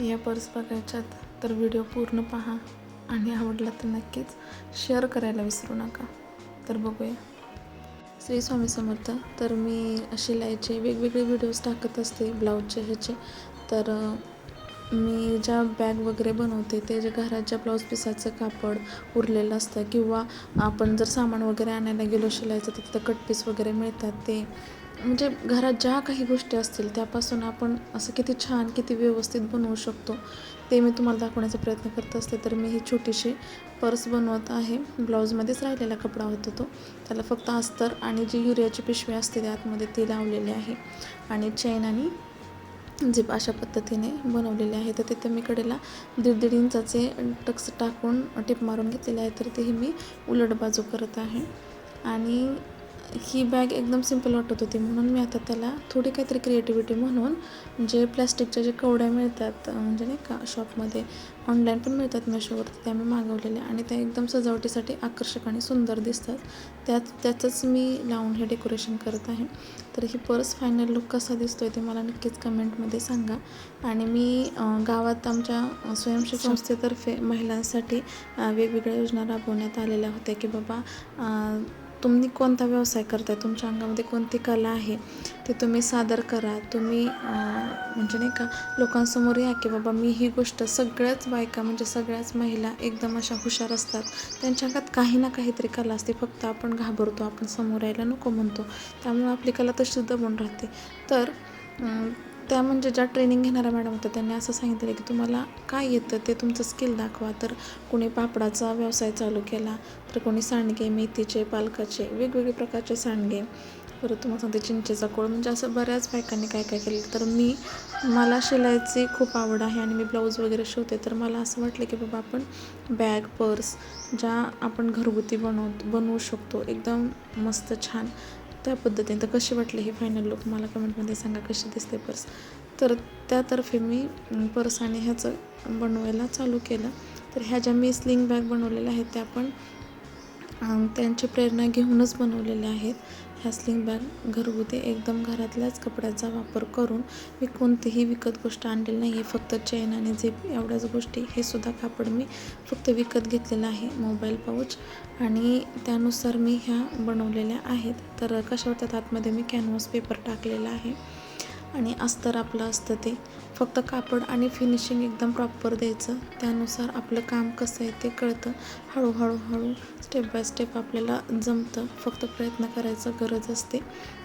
या पर्स बघायच्यात तर व्हिडिओ पूर्ण पहा आणि आवडला तर नक्कीच शेअर करायला विसरू नका. तर बघूया. श्री स्वामी समर्थ तर मी शिलाईचे वेगवेगळे व्हिडिओज टाकत असते ब्लाऊजचे ह्याचे. तर मी ज्या बॅग वगैरे बनवते ते जे घरात ज्या ब्लाऊज पिसाचं कापड उरलेलं असतं किंवा आपण जर सामान वगैरे आणायला गेलो शिलायचं तर तिथं कटपीस वगैरे मिळतात ते म्हणजे घरात ज्या काही गोष्टी असतील त्यापासून आपण असं किती छान किती व्यवस्थित बनवू शकतो ते मी तुम्हाला दाखवण्याचा प्रयत्न करत असते तर मी ही छोटीशी पर्स बनवत आहे. ब्लाऊजमध्येच राहिलेला कपडा होता तो. त्याला फक्त अस्तर आणि जी युरियाची पिशवी असते त्या आतमध्ये ती लावलेली आहे. आणि चैन आणि झिप अशा पद्धतीने बनवलेले आहे. तर तिथे मी कडेला दीड दीड इंचाचे टक्स टाकून टिप मारून घेतलेले आहे तर तेही मी उलट बाजू करत आहे. आणि ही बॅग एकदम सिंपल वाटत होती म्हणून मी आता त्याला थोडी काहीतरी क्रिएटिव्हिटी म्हणून जे प्लॅस्टिकच्या जे कवड्या मिळतात म्हणजे नाही का शॉपमध्ये ऑनलाईन पण मिळतात मेशोवरती त्या मी मागवलेल्या आणि त्या एकदम सजावटीसाठी आकर्षक आणि सुंदर दिसतात. त्यात त्याचंच मी लावून हे डेकोरेशन करत आहे. तर ही पर्स फायनल लुक कसा दिसतोय ते मला नक्कीच कमेंटमध्ये सांगा. आणि मी गावात आमच्या अं, स्वयंसेवी संस्थेतर्फे महिलांसाठी वेगवेगळ्या योजना राबवण्यात आलेल्या होत्या की बाबा तुम्ही कोणता व्यवसाय करताय? तुमच्या अंगामध्ये कोणती कला आहे? ते तुम्ही सादर करा. तुम्ही म्हणजे नाही का लोकांसमोर या की बाबा मी ही गोष्ट सगळ्याच बायका म्हणजे सगळ्याच महिला एकदम अशा हुशार असतात. त्यांच्या अंगात काही ना काहीतरी कला असते. फक्त आपण घाबरतो आपण समोर यायला नको म्हणतो. त्यामुळे आपली कला तशी दबून राहते. तर त्या म्हणजे ज्या ट्रेनिंग घेणाऱ्या मॅडम होत्या त्यांनी असं सांगितलं की तुम्हाला काय येतं ते तुमचं स्किल दाखवा. तर कोणी पापडाचा व्यवसाय चालू केला तर कोणी सांडगे मेथीचे पालकाचे वेगवेगळे प्रकारचे सांडगे. परत तुम्हाला सांगते चिंचेचा कोळ म्हणजे असं बऱ्याच बायकांनी काय काय केलं. तर मी मला शिलायची खूप आवड आहे आणि मी ब्लाऊज वगैरे शिवते. तर मला असं वाटलं की बाबा आपण बॅग पर्स ज्या आपण घरगुती बनव बनवू शकतो एकदम मस्त छान. त्या पद्धतीने. तर कशी वाटली ही फायनल लुक मला कमेंटमध्ये सांगा कशी दिसते पर्स. तर त्यातर्फे मी पर्स आणि ह्याचं बनवायला चालू केलं. तर ह्या ज्या मी स्लिंग बॅग बनवलेल्या आहेत त्या पण त्यांची प्रेरणा घेऊनच बनवलेल्या आहेत. ह्या स्लिंग बॅग घरगुती एकदम घरातल्याच कपड्याचा वापर करून मी कोणतीही विकत गोष्ट आणलेली नाही. आहे फक्त चेन आणि झेप एवढ्याच गोष्टी. हे सुद्धा कापड मी फक्त विकत घेतलेलं आहे मोबाईल पाऊच आणि त्यानुसार मी ह्या बनवलेल्या आहेत. तर कशा वाटतात आतमध्ये मी कॅनव्हास पेपर टाकलेला आहे. आणि अस्तर आपलं असतं ते. फक्त कापड आणि फिनिशिंग एकदम प्रॉपर द्यायचं. त्यानुसार आपलं काम कसं आहे ते कळतं. हळूहळू हळू स्टेप बाय स्टेप आपल्याला जमतं. फक्त प्रयत्न करायचं गरज असते.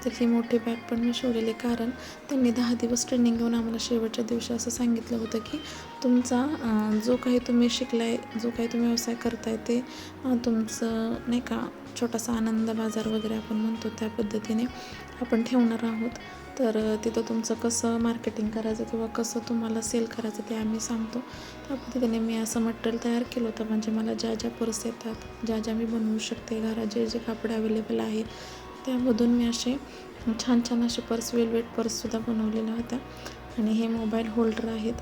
तर ही मोठी बॅग पण मी शिवलेली कारण त्यांनी दहा दिवस ट्रेनिंग घेऊन आम्हाला शेवटच्या दिवशी असं सांगितलं होतं की तुमचा जो काही तुम्ही शिकलाय जो काही तुम्ही व्यवसाय करताय ते तुमचं नाही का छोटासा आनंद बाजार वगैरे आपण म्हणतो त्या पद्धतीने आपण ठेवणार आहोत. तर तिथं तुमचं कसं मार्केटिंग करायचं किंवा कसं तुम्हाला सेल करायचं ते आम्ही सांगतो. त्या पद्धतीने मी असं मटेरियल तयार केलं होतं. म्हणजे मला ज्या ज्या पर्स येतात ज्या ज्या मी बनवू शकते घरात जे जे कापड अवेलेबल आहे त्यामधून मी असे छान छान असे पर्स वेलवेट पर्ससुद्धा बनवलेल्या होत्या. आणि हे मोबाईल होल्डर आहेत.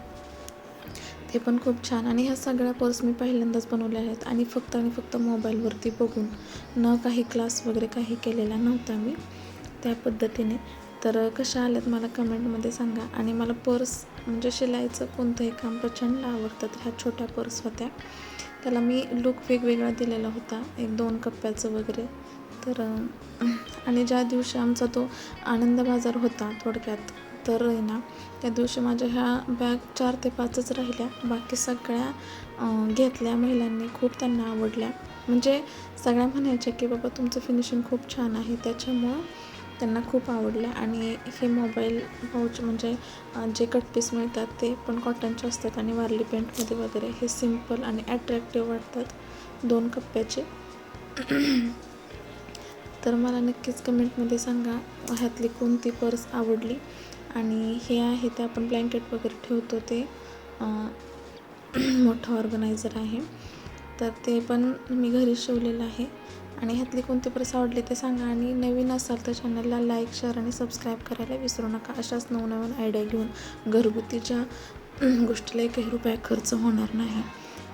ते पण खूप छान. आणि ह्या सगळ्या पर्स मी पहिल्यांदाच बनवल्या आहेत. आणि फक्त आणि फक्त मोबाईलवरती बघून. न काही क्लास वगैरे काही केलेला नव्हता मी. त्या पद्धतीने. तर कशा आल्यात मला कमेंटमध्ये सांगा. आणि मला पर्स म्हणजे शिलाईचं कोणतंही काम प्रचंड आवडतं तर ह्या छोट्या पर्स होत्या. त्याला मी लुक वेगवेगळा दिलेला होता एक दोन कप्प्याचं वगैरे. तर आणि ज्या दिवशी आमचा तो आनंद बाजार होता थोडक्यात तर आहे ना त्या दिवशी माझ्या ह्या बॅग चार ते पाचच राहिल्या. बाकी सगळ्या घेतल्या महिलांनी खूप त्यांना आवडल्या. म्हणजे सगळ्या म्हणायच्या की बाबा तुमचं फिनिशिंग खूप छान आहे. त्याच्यामुळं त्यांना खूप आवडल्या आणि हे मोबाईल पाऊच म्हणजे जे कटपीस मिळतात ते पण कॉटनचे असतात आणि वारली पेंटमध्ये वगैरे हे सिंपल आणि ॲट्रॅक्टिव्ह वाटतात दोन कप्प्याचे. तर मला नक्कीच कमेंटमध्ये सांगा ह्यातली कोणती पर्स आवडली? आणि हे आहे ते आपण ब्लँकेट वगैरे ठेवतो ते मोठा मोठं ऑर्गनायझर आहे. तर ते पण मी घरी शिवलेलं आहे. आणि ह्यातली कोणते प्रस आवडले ते सांगा आणि नवीन असाल तर चॅनलला लाईक शेअर आणि सबस्क्राईब करायला विसरू नका. अशाच नवनवीन आयडिया घेऊन घरगुतीच्या गोष्टीला एकही रुपया खर्च होणार नाही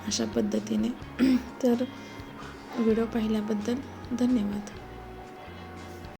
अशा पद्धतीने. तर व्हिडिओ पाहिल्याबद्दल धन्यवाद.